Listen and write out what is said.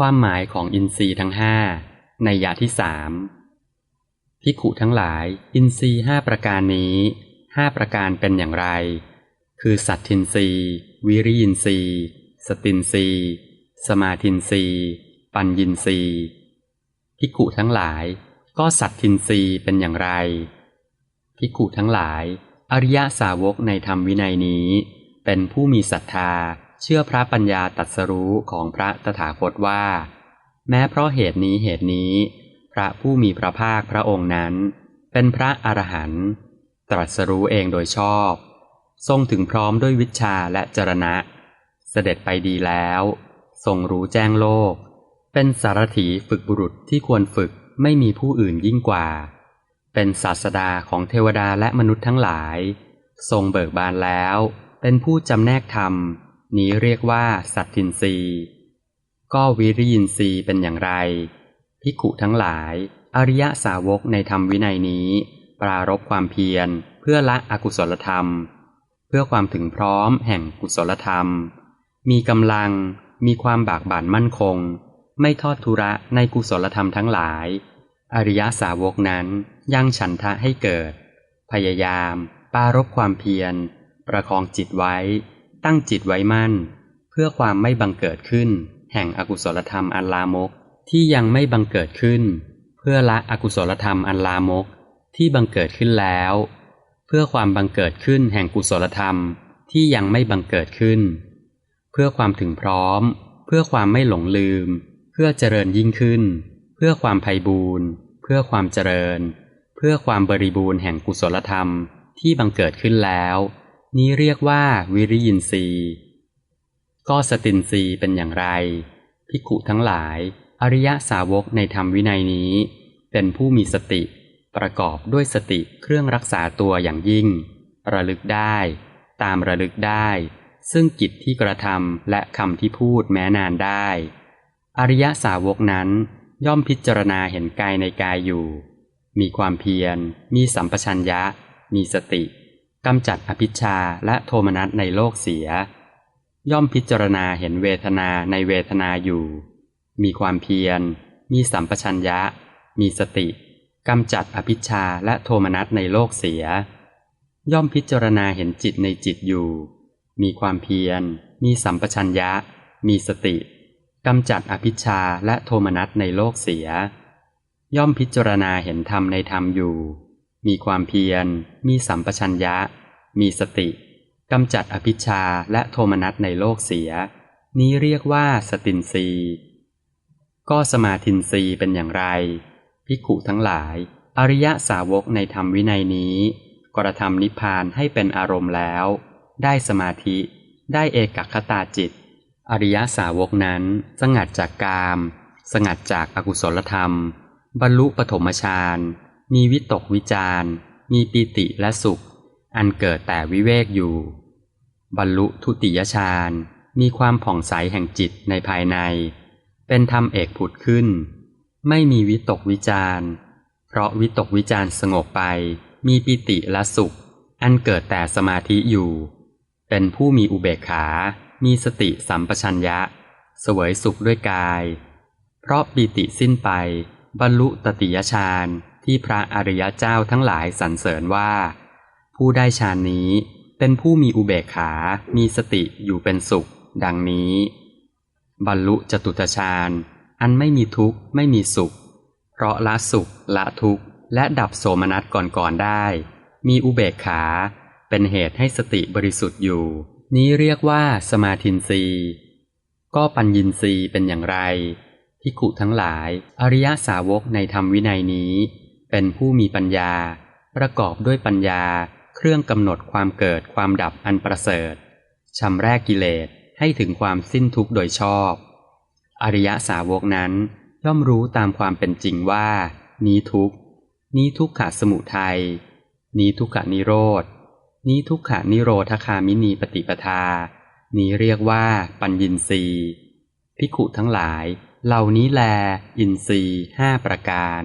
ความหมายของอินทรีย์ทั้งห้าในยะที่สามพิขุทั้งหลาย อินทรีย์ห้าประการนี้ห้าประการเป็นอย่างไร คือสัตทินรีวิริยินรีสตินรีสมาทินรีปัญญินรีพิขุทั้งหลาย ก็สัตทินรีเป็นอย่างไรพิขุทั้งหลาย อริยสาวกในธรรมวินัยนี้ เป็นผู้มีศรัทธา เชื่อพระปัญญาตัดสรู้ของพระตถาคตว่า แม้เพราะเหตุนี้เหตุนี้ พระผู้มีพระภาคพระองค์นั้น เป็นพระอรหันต์ตรัสรู้เองโดยชอบ ทรงถึงพร้อมด้วยวิชาและจรณะ เสด็จไปดีแล้ว ทรงรู้แจ้งโลก เป็นสารถีฝึกบุรุษที่ควรฝึกไม่มีผู้อื่นยิ่งกว่า เป็นศาสดาของเทวดาและมนุษย์ทั้งหลาย ทรงเบิกบานแล้ว เป็นผู้จำแนกธรรม นี้เรียกว่า สัตทินรีก็วิริยินรีเป็นอย่างไรพิขุทั้งหลาย อริยสาวกในธรรมวินัยนี้ ปรารบความเพียร เพื่อละอกุศลธรรม เพื่อความถึงพร้อมแห่งกุศลธรรม มีกำลังมีความบากบั่นมั่นคง ไม่ทอดทุระในกุศลธรรมทั้งหลาย อริยสาวกนั้นยังฉันทะให้เกิด พยายาม ปารบความเพียร ประคองจิตไว้ ตั้งจิตไว้มั่น เพื่อความไม่บังเกิดขึ้น แห่งอกุศลธรรมอันลามกที่ยังไม่บังเกิดขึ้น เพื่อละอกุศลธรรมอันลามกที่บังเกิดขึ้นแล้ว เพื่อความบังเกิดขึ้นแห่งกุศลธรรมที่ยังไม่บังเกิดขึ้น เพื่อความถึงพร้อม เพื่อความไม่หลงลืม เพื่อเจริญยิ่งขึ้น เพื่อความไพ่บูรณ์เพื่อความเจริญ เพื่อความบริบูรณ์แห่งกุศลธรรมที่บังเกิดขึ้นแล้ว นี้เรียกว่าวิริยินทรีย์ก็สตินทรีย์เป็นอย่างไร พิกุทั้งหลาย อริยสาวกในธรรมวินัยนี้ เป็นผู้มีสติ ประกอบด้วยสติเครื่องรักษาตัวอย่างยิ่ง ระลึกได้ ตามระลึกได้ ซึ่งกิจที่กระทำและคำที่พูดแม้นานได้ อริยสาวกนั้นย่อมพิจารณาเห็นกายในกายอยู่ มีความเพียร มีสัมปชัญญะ มีสติ กำจัดอภิชาและโทมนัสในโลกเสีย ย่อมพิจารณาเห็นเวทนาในเวทนาอยู่ มีความเพียร มีสัมปชัญญะ มีสติกำจัดอภิชาและโทมนัสในโลกเสีย ย่อมพิจารณาเห็นจิตในจิตอยู่ มีความเพียร มีสัมปชัญญะ มีสติกำจัดอภิชาและโทมนัสในโลกเสีย ย่อมพิจารณาเห็นธรรมในธรรมอยู่ มีความเพียร มีสัมปชัญญะ มีสติกำจัดอภิชาและโทมนัสในโลกเสีย นี้เรียกว่าสตินรีก็สมาธินรีเป็นอย่างไร พิกุทั้งหลาย อริยสาวกในธรรมวินัยนี้ กระทำนิพพานให้เป็นอารมณ์แล้ว ได้สมาธิ ได้เอกคตาจิต อริยสาวกนั้น สงัดจากกาม สงัดจากอากุศลธรรม บรรลุปฐมฌาน มีวิตกวิจารมีปีติและสุข อันเกิดแต่วิเวกอยู่ บรรลุทุติยฌานมีความผ่องใสแห่งจิตในภายใน เป็นธรรมเอกผุดขึ้น ไม่มีวิตกวิจารเพราะวิตกวิจารสงบไป มีปิติและสุข อันเกิดแต่สมาธิอยู่ เป็นผู้มีอุเบกขา มีสติสัมปชัญญะ เสวยสุขด้วยกาย เพราะปิติสิ้นไป บรรลุตติยฌาน ที่พระอริยเจ้าทั้งหลายสรรเสริญว่า ผู้ได้ฌานนี้เป็นผู้มีอุเบกขา มีสติอยู่เป็นสุข ดังนี้ บรรลุจตุตฌานอันไม่มีทุกข์ไม่มีสุข เพราะละสุขละทุกข์ และดับโสมนัสก่อนๆได้ มีอุเบกขา เป็นเหตุให้สติบริสุทธิ์อยู่ นี้เรียกว่าสมาธินรีก็ปัญญินรีเป็นอย่างไรพิขุทั้งหลาย อริยสาวกในธรรมวินัยนี้ เป็นผู้มีปัญญา ประกอบด้วยปัญญา เครื่องกำหนดความเกิดความดับอันประเสริฐชำแรกกิเลสให้ถึงความสิ้นทุกข์โดยชอบ อริยสาวกนั้นย่อมรู้ตามความเป็นจริงว่า นี้ทุกข์นี้ทุกขะสมุทัยนี้ทุกขะนิโรธนี้ทุกขะนิโรธคามินีปฏิปทา นี้เรียกว่าปัญญินรีพิขุทั้งหลาย เหล่านี้แล อินทรีห้าประการ